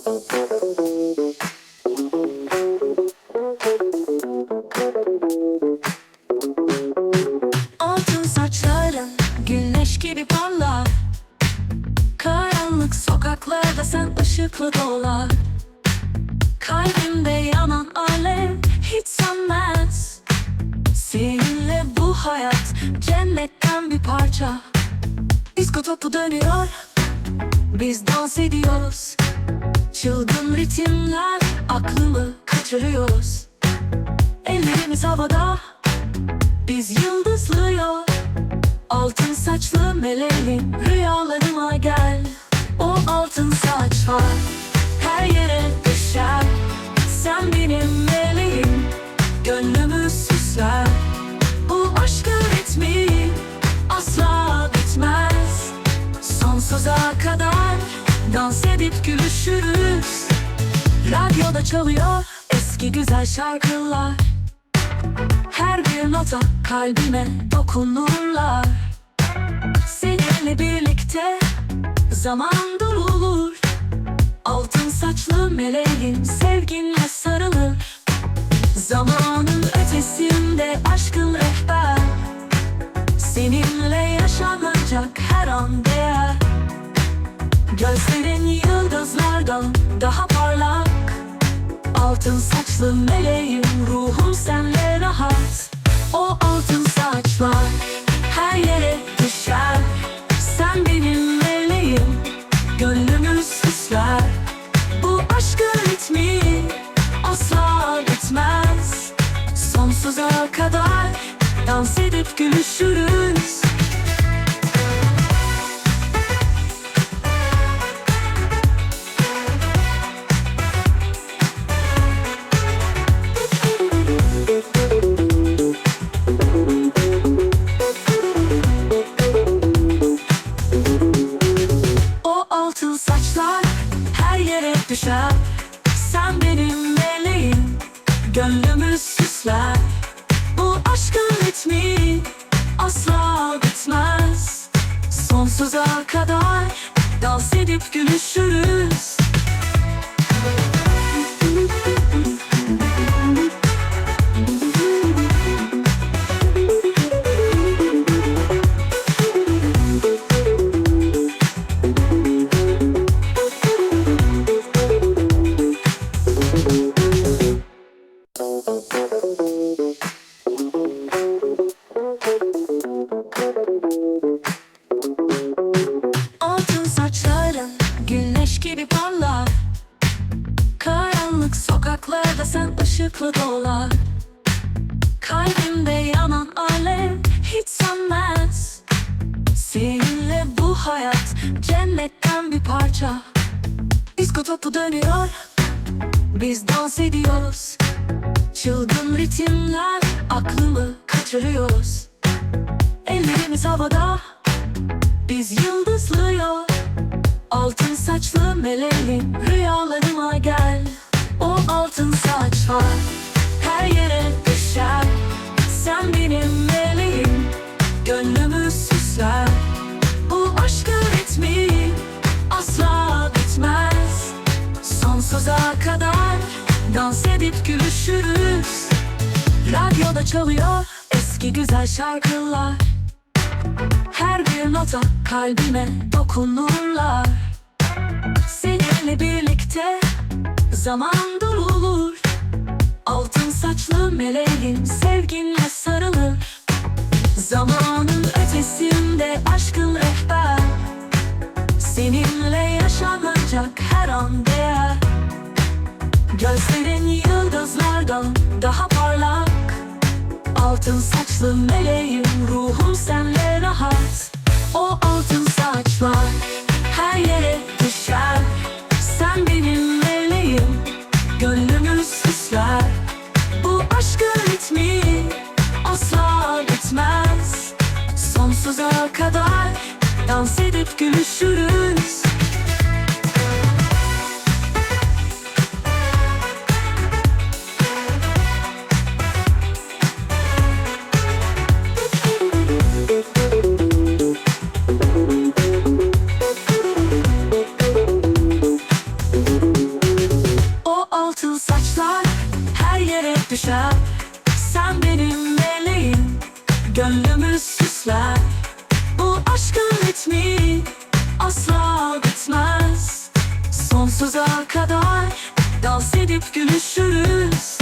Altın saçların güneş gibi parlar Karanlık sokaklarda sen ışıklı dolar Kalbimde yanan alev hiç sönmez. Seninle bu hayat cennetten bir parça. Disko topu dönüyor Biz dans ediyoruz Çılgın ritimler aklımı kaçırıyoruz. Ellerimiz havada biz yıldızlıyor Altın saçlı meleğim Rüyalarıma gel. O altın saç var edip gülüşürüz Radyoda çalıyor Eski güzel şarkılar. Her bir nota kalbime dokunurlar. Seninle birlikte zaman durulur. Altın saçlı meleğim sevginle sarılır. Zamanın ötesinde aşkın rehber. Seninle yaşanacak her an değer Gözlerin yıldızlardan daha parlak. Altın saçlı meleğim ruhum senle rahat. O altın saçlar her yere düşer. Sen benim meleğim gönlümü süsler. Bu aşkın ritmi asla bitmez. Sonsuza kadar dans edip gülüşürüz Gönlümü süsler. Bu aşkın ritmi asla bitmez. Sonsuza kadar dans edip gülüşürüz Altın saçların güneş gibi parlar. Karanlık sokaklarda sen ışıklı dolar. Kalbimde yanan alev hiç sönmez. Seninle bu hayat cennetten bir parça. Disko dönüyor Biz dans ediyoruz Çılgın ritimler aklımı kaçırıyoruz. Ellerimiz havada biz yıldızlıyor. Altın saçlı meleğim Rüyalarıma gel. O altın saç var Her yere düşer. Sen benim meleğim Gönlümü süsler. Bu aşkın ritmi Asla bitmez. Sonsuza kadar Dans edip gülüşürüz Radyoda çalıyor Eski güzel şarkılar. Her bir nota kalbime dokunurlar. Seninle birlikte zaman durulur Altın saçlı meleğim sevginle sarılır. Zamanın ötesinde aşkın rehber. Seninle yaşanacak her an Altın saçlı meleğim ruhum senle rahat. O altın saçlar her yere düşer. Sen benim meleğim gönlümü süsler. Bu aşkın ritmi asla bitmez. Sonsuza kadar dans edip gülüşürüz üstler Bu aşkın ritmi asla bitmez. Sonsuza kadar dans edip gülüşürüz